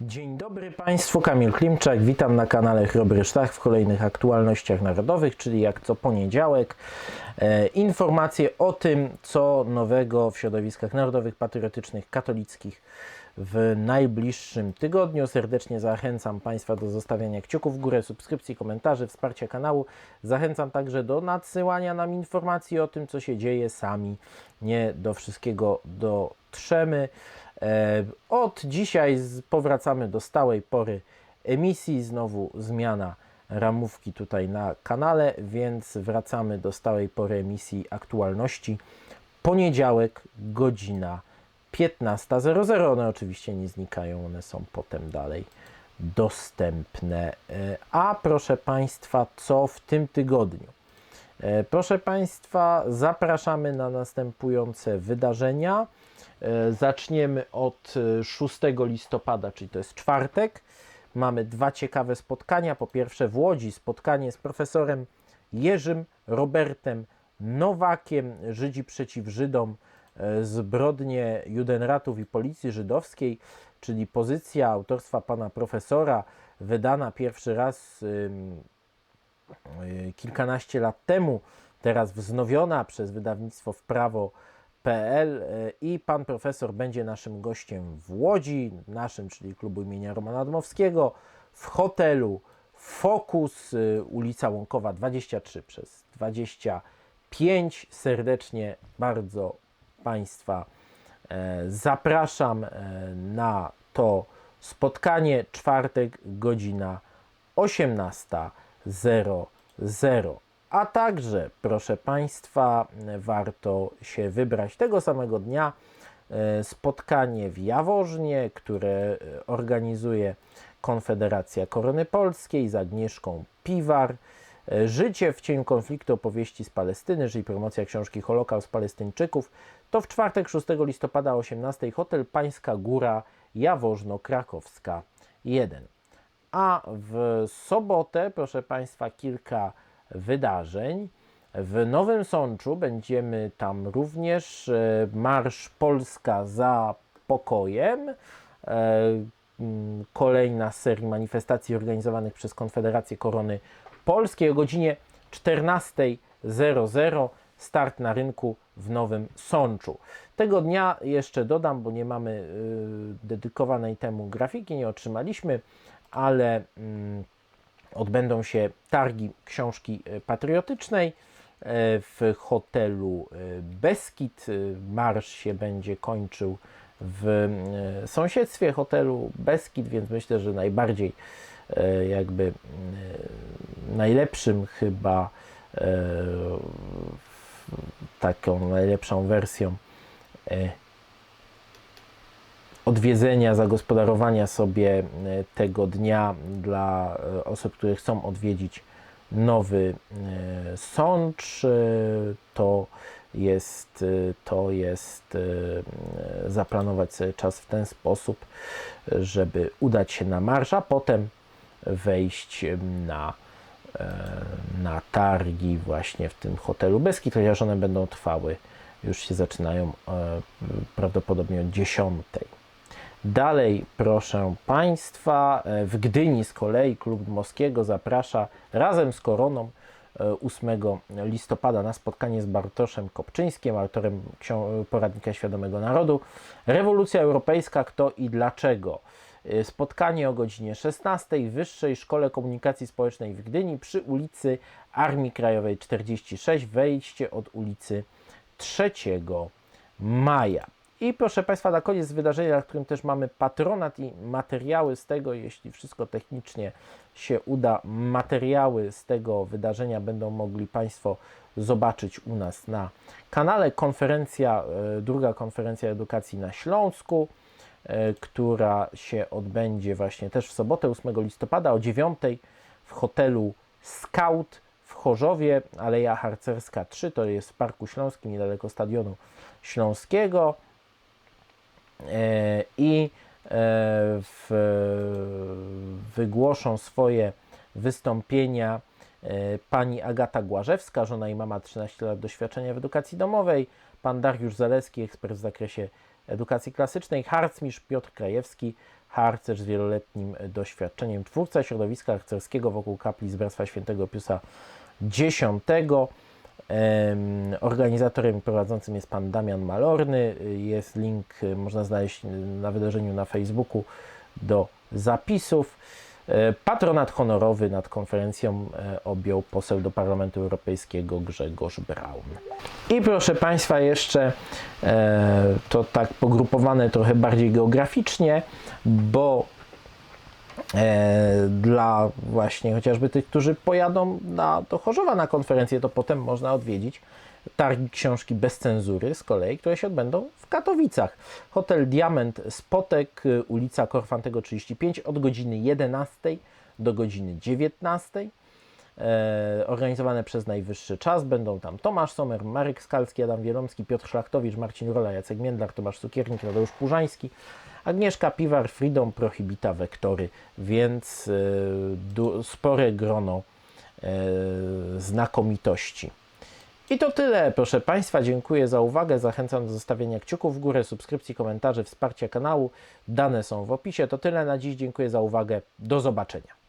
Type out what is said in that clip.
Dzień dobry Państwu, Kamil Klimczak, witam na kanale Chrobry Sztach w kolejnych aktualnościach narodowych, czyli jak co poniedziałek informacje o tym, co nowego w środowiskach narodowych, patriotycznych, katolickich w najbliższym tygodniu. Serdecznie zachęcam Państwa do zostawiania kciuków w górę, subskrypcji, komentarzy, wsparcia kanału. Zachęcam także do nadsyłania nam informacji o tym, co się dzieje sami. Nie do wszystkiego dotrzemy. E, Od dzisiaj powracamy do stałej pory emisji. Znowu zmiana ramówki tutaj na kanale, więc wracamy do stałej pory emisji aktualności. Poniedziałek, godzina 15.00. One oczywiście nie znikają, one są potem dalej dostępne. E, A proszę Państwa, co w tym tygodniu? E, Proszę Państwa, zapraszamy na następujące wydarzenia. E, Zaczniemy od e, 6 listopada, czyli to jest czwartek. Mamy dwa ciekawe spotkania. Po pierwsze w Łodzi spotkanie z profesorem Jerzym Robertem Nowakiem, Żydzi przeciw Żydom, e, zbrodnie Judenratów i Policji Żydowskiej, czyli pozycja autorstwa pana profesora, wydana pierwszy raz ym, y, kilkanaście lat temu, teraz wznowiona przez wydawnictwo wprawo.pl y, i pan profesor będzie naszym gościem w Łodzi, naszym, czyli klubu imienia Romana Dmowskiego, w hotelu Fokus, y, ulica Łąkowa 23 przez 25. Serdecznie bardzo Państwa e, zapraszam e, na to spotkanie. Czwartek, godzina 18.00. A także, proszę Państwa, warto się wybrać tego samego dnia e, spotkanie w Jaworznie, które e, organizuje Konfederacja Korony Polskiej z Agnieszką Piwar. E, Życie w cieniu konfliktu opowieści z Palestyny, czyli promocja książki Holokaust Palestyńczyków, to w czwartek 6 listopada o 18 Hotel Pańska Góra Jaworzno-Krakowska 1. A w sobotę, proszę Państwa, kilka wydarzeń. W Nowym Sączu będziemy tam również e, Marsz Polska za pokojem. E, mm, Kolejna serii manifestacji organizowanych przez Konfederację Korony Polskiej o godzinie 14.00. Start na rynku w Nowym Sączu. Tego dnia jeszcze dodam, bo nie mamy y, dedykowanej temu grafiki, nie otrzymaliśmy, ale mm, odbędą się targi książki e, patriotycznej e, w hotelu e, Beskid. Marsz się będzie kończył w sąsiedztwie hotelu Beskid, więc myślę, że najbardziej jakby najlepszym chyba taką najlepszą wersją odwiedzenia, zagospodarowania sobie e, tego dnia dla e, osób, które chcą odwiedzić Nowy e, Sącz. To jest, to jest zaplanować sobie czas w ten sposób, żeby udać się na marsz, a potem wejść na, na targi właśnie w tym hotelu Beskid, chociaż one będą trwały, już się zaczynają prawdopodobnie od 10. Dalej, proszę Państwa, e, w Gdyni z kolei Klub Dmowskiego zaprasza razem z Koroną e, 8 listopada na spotkanie z Bartoszem Kopczyńskim, autorem poradnika Świadomego Narodu. Rewolucja Europejska, kto i dlaczego. E, Spotkanie o godzinie 16 w Wyższej Szkole Komunikacji Społecznej w Gdyni przy ulicy Armii Krajowej 46, wejście od ulicy 3 maja. I proszę Państwa, na koniec wydarzenia, na którym też mamy patronat i materiały z tego, jeśli wszystko technicznie się uda, materiały z tego wydarzenia będą mogli Państwo zobaczyć u nas na kanale. Konferencja, e, druga konferencja edukacji na Śląsku, e, która się odbędzie właśnie też w sobotę 8 listopada o 9 w hotelu Scout w Chorzowie, Aleja Harcerska 3, to jest w Parku Śląskim, niedaleko Stadionu Śląskiego. E, I e, w wygłoszą swoje wystąpienia e, pani Agata Głażewska, żona i mama 13 lat doświadczenia w edukacji domowej, pan Dariusz Zaleski, ekspert w zakresie edukacji klasycznej, harcmistrz Piotr Krajewski, harcerz z wieloletnim doświadczeniem, twórca środowiska harcerskiego wokół kapli z Bractwa Świętego Piusa X. Em, Organizatorem prowadzącym jest pan Damian Malorny. Jest link, y, można znaleźć na wydarzeniu na Facebooku do zapisów. E, Patronat honorowy nad konferencją e, objął poseł do Parlamentu Europejskiego Grzegorz Braun. I proszę Państwa, jeszcze e, to tak pogrupowane trochę bardziej geograficznie, bo e, dla właśnie chociażby tych, którzy pojadą na, do Chorzowa na konferencję, to potem można odwiedzić targi książki bez cenzury z kolei, które się odbędą w Katowicach. Hotel Diament Spotek, ulica Korfantego 35 od godziny 11 do godziny 19. E, organizowane przez Najwyższy Czas. Będą tam Tomasz Somer, Marek Skalski, Adam Wielomski, Piotr Szlachtowicz, Marcin Rola, Jacek Międlar, Tomasz Cukiernik, Tadeusz Purzański, Agnieszka Piwar, Freedom, Prohibita, Wektory, więc e, spore grono e, znakomitości. I to tyle, proszę Państwa. Dziękuję za uwagę. Zachęcam do zostawienia kciuków w górę, subskrypcji, komentarzy, wsparcia kanału. Dane są w opisie. To tyle na dziś. Dziękuję za uwagę. Do zobaczenia.